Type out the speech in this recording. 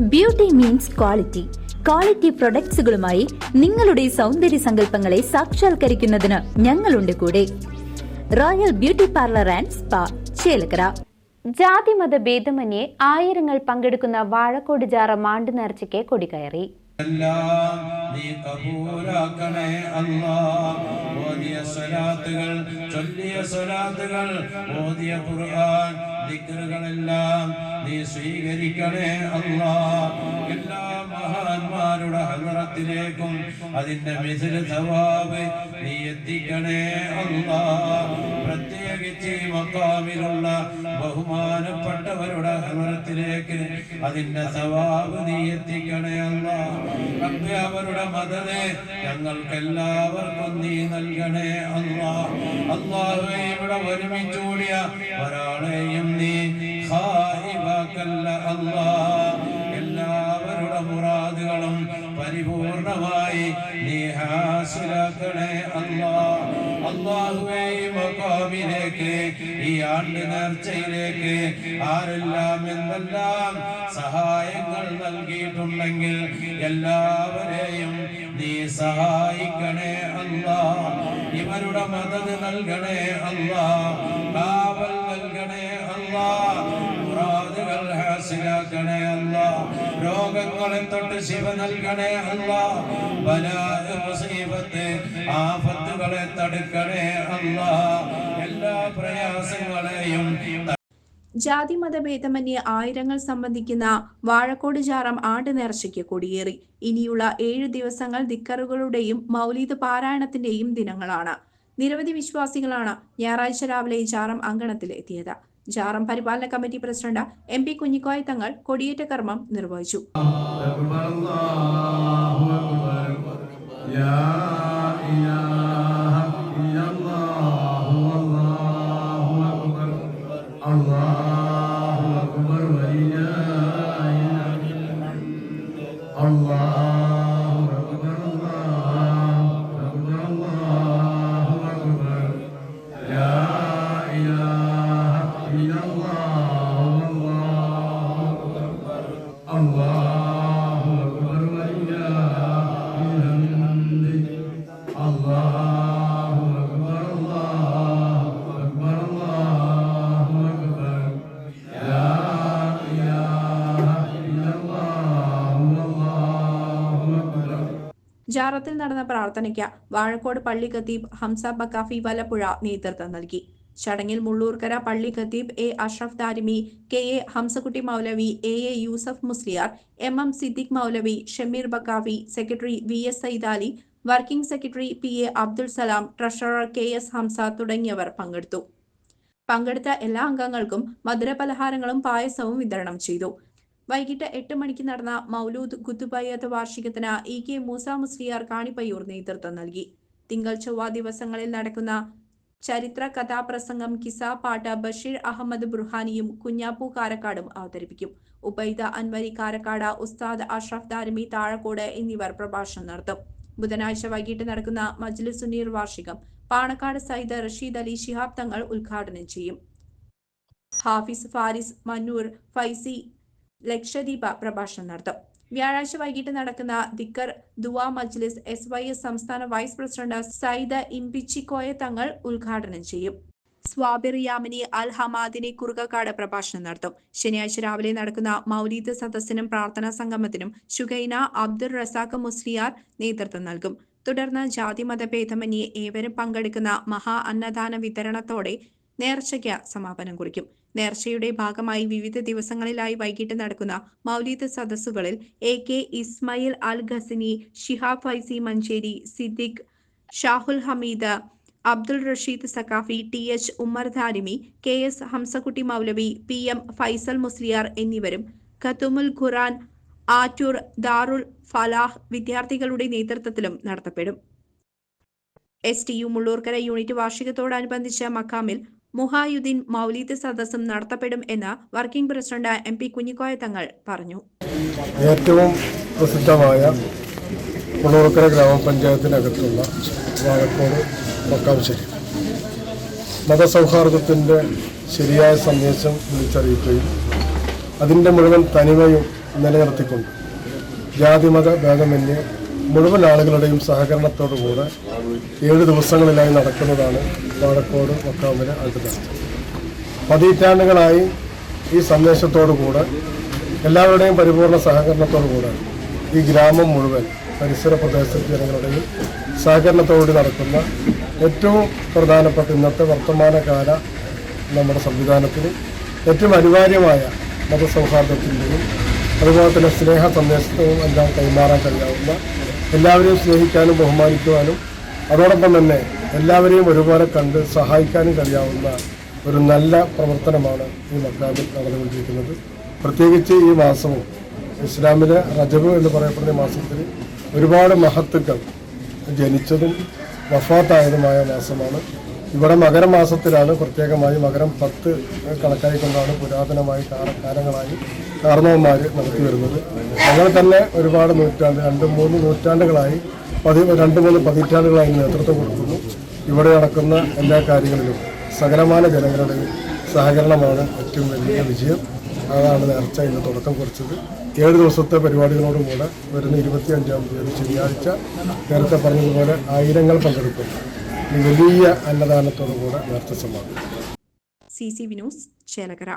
Beauty means quality quality പ്രൊഡക്ട്സുകളുമായി നിങ്ങളുടെ സൗന്ദര്യ സങ്കല്പങ്ങളെ സാക്ഷാത്കരിക്കുന്നതിന് ഞങ്ങളുണ്ട് കൂടെ. Royal beauty parlour and spa Chelakkara. ജാതിമത ഭേദമന്യേ ആയിരങ്ങൾ പങ്കെടുക്കുന്ന വാഴക്കോട് ജാറ മാണ്ടു നേർച്ചയ്ക്ക് കൊടികയറി. എല്ലാം നീ കബൂലാക്കണേ അല്ലാ. ഓതിയ സ്വലാത്തുകൾ ചൊല്ലിയ സ്വലാത്തുകൾ ഓതിയ ഖുർആൻ ദിക്റുകളെല്ലാം നീ സ്വീകരിക്കണേ അല്ലാ. എല്ലാ മഹാന്മാരുടെ ഹലറത്തിലേക്കും അതിന്റെ മിസിൽ സവാബ് നീ എത്തിക്കണേ അല്ലാ. പ്രത്യേകിച്ച് മക്കാമിലുള്ള ബഹുമാനപ്പെട്ടവരുടെ ഹൃദയത്തിലേക്ക് അതിന്റെ സവാബ് നീ എത്തിക്കണേ അല്ലാ. അവരുടെ മതനെ ഞങ്ങൾക്കെല്ലാവർക്കും നീ നൽകണേ അല്ല. അല്ലാഹുവേ ഇവിടെ ഒരുമിച്ചൂടിയ ഒരാളെയും നീ ഹായിവാക്കല്ല അല്ലാ. എല്ലാവരുടെ മുറാദുകളും പരിപൂർണമായി നീ ഹാസിലാക്കണേ അല്ലാ. അള്ളാഹുവേ ഈ മക്കാമിലേക്ക് ഈ ആണ്ട് നേർച്ചയിലേക്ക് ആരെല്ലാം എന്തെല്ലാം സഹായങ്ങൾ നൽകിയിട്ടുണ്ടെങ്കിൽ എല്ലാവരെയും നീ സഹായിക്കണേ അല്ലാ ഇവരുടെ മദത് നൽകണേ അല്ലാ കാവൽ രോഗങ്ങളെ ശിവ നൽകണേ അല്ല. പല മുസീബത്ത് ആപത്തുകളെ തടുക്കണേ അല്ല. എല്ലാ പ്രയാസങ്ങളെയും ജാതി മതഭേദമന്യേ ആയിരങ്ങൾ സംബന്ധിക്കുന്ന വാഴക്കോട് ജാറം ആണ്ട് നേർച്ചയ്ക്ക് കൊടിയേറി. ഇനിയുള്ള ഏഴു ദിവസങ്ങൾ ദിക്കറുകളുടെയും മൗലീദ് പാരായണത്തിന്റെയും ദിനങ്ങളാണ്. നിരവധി വിശ്വാസികളാണ് ഞായറാഴ്ച രാവിലെ ജാറം അങ്കണത്തിൽ എത്തിയത്. ജാറം പരിപാലന committee president M P Kunhikoya Thangal കൊടിയേറ്റ കർമ്മം നിർവഹിച്ചു. ജാറത്തിൽ നടന്ന പ്രാർത്ഥനയ്ക്ക് വാഴക്കോട് പള്ളി ഖത്തീബ് ഹംസ ബക്കാഫി വലപ്പുഴ നേതൃത്വം നൽകി. ചടങ്ങിൽ മുള്ളൂർക്കര പള്ളി ഖത്തീബ് A Ashraf Darimi K A Hamsakutty Moulavi A A Yusuf Musliyar M M Siddique Moulavi Shameer Baqavi secretary V S Saidali working secretary P A Abdul Salam treasurer K S Hamsa തുടങ്ങിയവർ പങ്കെടുത്തു. പങ്കെടുത്ത എല്ലാ അംഗങ്ങൾക്കും മധുരപലഹാരങ്ങളും പായസവും വിതരണം ചെയ്തു. വൈകിട്ട് എട്ട് മണിക്ക് നടന്ന മൗലൂദ് കുത്തുബയ്യത്ത് വാർഷികത്തിന് ഇ കെ മൂസ മുസ്ലിയാർ കാണിപ്പയ്യൂർ നേതൃത്വം നൽകി. തിങ്കൾ ചൊവ്വ ദിവസങ്ങളിൽ നടക്കുന്ന ചരിത്ര കഥാപ്രസംഗം കിസ പാട്ട് ബഷീർ അഹമ്മദ് ബുർഹാനിയും കുഞ്ഞാപ്പു കാരക്കാടും അവതരിപ്പിക്കും. ഉബൈദ അൻവരി കാരക്കാട് ഉസ്താദ് അഷ്റഫ് ദാരമി താഴക്കോട് എന്നിവർ പ്രഭാഷണം നടത്തും. ബുധനാഴ്ച വൈകിട്ട് നടക്കുന്ന മജ്ലിസ് സുനീർ വാർഷികം പാണക്കാട് സയ്യിദ് റഷീദ് അലി ശിഹാബ് തങ്ങൾ ഉദ്ഘാടനം ചെയ്യും. ഹാഫിസ് ഫാരിസ് മന്നൂർ ഫൈസി ലക്ഷദ്വീപ പ്രഭാഷണം നടത്തും. വ്യാഴാഴ്ച വൈകിട്ട് നടക്കുന്ന ദിക്കർ ദുവാ മജ്ലിസ് എസ് വൈ എസ് സംസ്ഥാന വൈസ് പ്രസിഡന്റ് സൈദ ഇംപിച്ചിക്കോയ തങ്ങൾ ഉദ്ഘാടനം ചെയ്യും. സ്വാബിർ യാമിനി അൽ ഹമാദിനെ കുറുകക്കാട് പ്രഭാഷണം നടത്തും. ശനിയാഴ്ച രാവിലെ നടക്കുന്ന മൗലീദ് സദസ്സിനും പ്രാർത്ഥനാ സംഗമത്തിനും ഷുഗൈന അബ്ദുൾ റസാഖ് മുസ്ലിയാർ നേതൃത്വം നൽകും. തുടർന്ന് ജാതിമത ഭേദമന്യേ ഏവരും പങ്കെടുക്കുന്ന മഹാ അന്നദാന വിതരണത്തോടെ നേർച്ചയ്ക്ക് സമാപനം കുറിക്കും. നേർച്ചയുടെ ഭാഗമായി വിവിധ ദിവസങ്ങളിലായി വൈകിട്ട് നടക്കുന്ന മൗലീദ് സദസ്സുകളിൽ A K Ismail Al Khasini Shihab Faizy Manjeri Siddique Shahul Hameed Abdul Rasheed Saqafi T H Ummer Darimi K S Hamsakutty Moulavi P M Faisal Musliyar എന്നിവരും ഖത്തുമുൽ ഖുറാൻ ആറ്റൂർ ദാറുൽ ഫലാഹ് വിദ്യാർത്ഥികളുടെ നേതൃത്വത്തിലും നടത്തപ്പെടും. S T U Mullurkara unit വാർഷികത്തോടനുബന്ധിച്ച മക്കാമിൽ മുഹായുദ്ദീൻ മൗലീദ് സദസ്സും നടത്തപ്പെടും എന്ന് working president M P Kunhikoya Thangal പറഞ്ഞു. ഏറ്റവും പ്രസിദ്ധമായ മുളവർക്കര ഗ്രാമപഞ്ചായത്തിനകത്തുള്ള വാഴക്കോട് മക്കാവശ്ശേരി മതസൗഹാർദ്ദത്തിന്റെ ശരിയായ സന്ദേശം വിളിച്ചറിയിക്കുകയും അതിന്റെ മുഴുവൻ തനിമയും നിലനിർത്തിക്കൊണ്ട് ജാതിമത ഭേദമന്യേ മുഴുവൻ ആളുകളുടെയും സഹകരണത്തോടുകൂടെ ഏഴ് ദിവസങ്ങളിലായി നടക്കുന്നതാണ് പാലക്കോട് മക്കാമിലെ അടുത്ത പതിറ്റാണ്ടുകളായി ഈ സന്ദേശത്തോടുകൂടെ എല്ലാവരുടെയും പരിപൂർണ സഹകരണത്തോടുകൂടെ ഈ ഗ്രാമം മുഴുവൻ പരിസര പ്രദേശത്തെ ജനങ്ങളുടെയും സഹകരണത്തോടുകൂടി നടക്കുന്ന ഏറ്റവും പ്രധാനപ്പെട്ട ഇന്നത്തെ വർത്തമാനകാല നമ്മുടെ സംവിധാനത്തിന് ഏറ്റവും അനിവാര്യമായ മതസൗഹാർദ്ദത്തിന്റെയും അതുപോലെ തന്നെ സ്നേഹ സന്ദേശവും എല്ലാം കൈമാറാൻ കഴിയാവുന്ന എല്ലാവരെയും സ്നേഹിക്കാനും ബഹുമാനിക്കുവാനും അതോടൊപ്പം തന്നെ എല്ലാവരെയും ഒരുപോലെ കണ്ട് സഹായിക്കാനും കഴിയാവുന്ന ഒരു നല്ല പ്രവർത്തനമാണ് ഈ മക്കാമിൽ നടന്നുകൊണ്ടിരിക്കുന്നത്. പ്രത്യേകിച്ച് ഈ മാസവും ഇസ്ലാമിലെ റജബ് എന്ന് പറയപ്പെടുന്ന മാസത്തിൽ ഒരുപാട് മഹത്തുക്കൾ ജനിച്ചതും വഫാത്തായതുമായ മാസമാണ്. ഇവിടെ മകരമാസത്തിലാണ് പ്രത്യേകമായി മകരം പത്ത് കണക്കായിക്കൊണ്ടാണ് പുരാതനമായി കാല- കാലങ്ങളായി കാരണവന്മാർ നടത്തി വരുന്നത്. അങ്ങനെ തന്നെ ഒരുപാട് നൂറ്റാണ്ട് രണ്ട് മൂന്ന് നൂറ്റാണ്ടുകളായി പതി രണ്ട് മൂന്ന് പതിറ്റാണ്ടുകളായി നേതൃത്വം കൊടുക്കുന്നു. ഇവിടെ നടക്കുന്ന എല്ലാ കാര്യങ്ങളിലും സകലമായ ജനങ്ങളുടെയും സഹകരണമാണ് ഏറ്റവും വലിയ വിജയം. അതാണ് നേർച്ച ഇന്ന് തുടക്കം കുറിച്ചത്. ഏഴ് ദിവസത്തെ പരിപാടികളോടുകൂടെ വരുന്ന ഇരുപത്തിയഞ്ചാം തീയതി ശനിയാഴ്ച നേരത്തെ പറഞ്ഞതുപോലെ ആയിരങ്ങൾ പങ്കെടുക്കുന്നു വലിയ അന്നദാനത്തോടുകൂടെ നേർച്ച സമാപിക്കും. C C V news Chelakkara.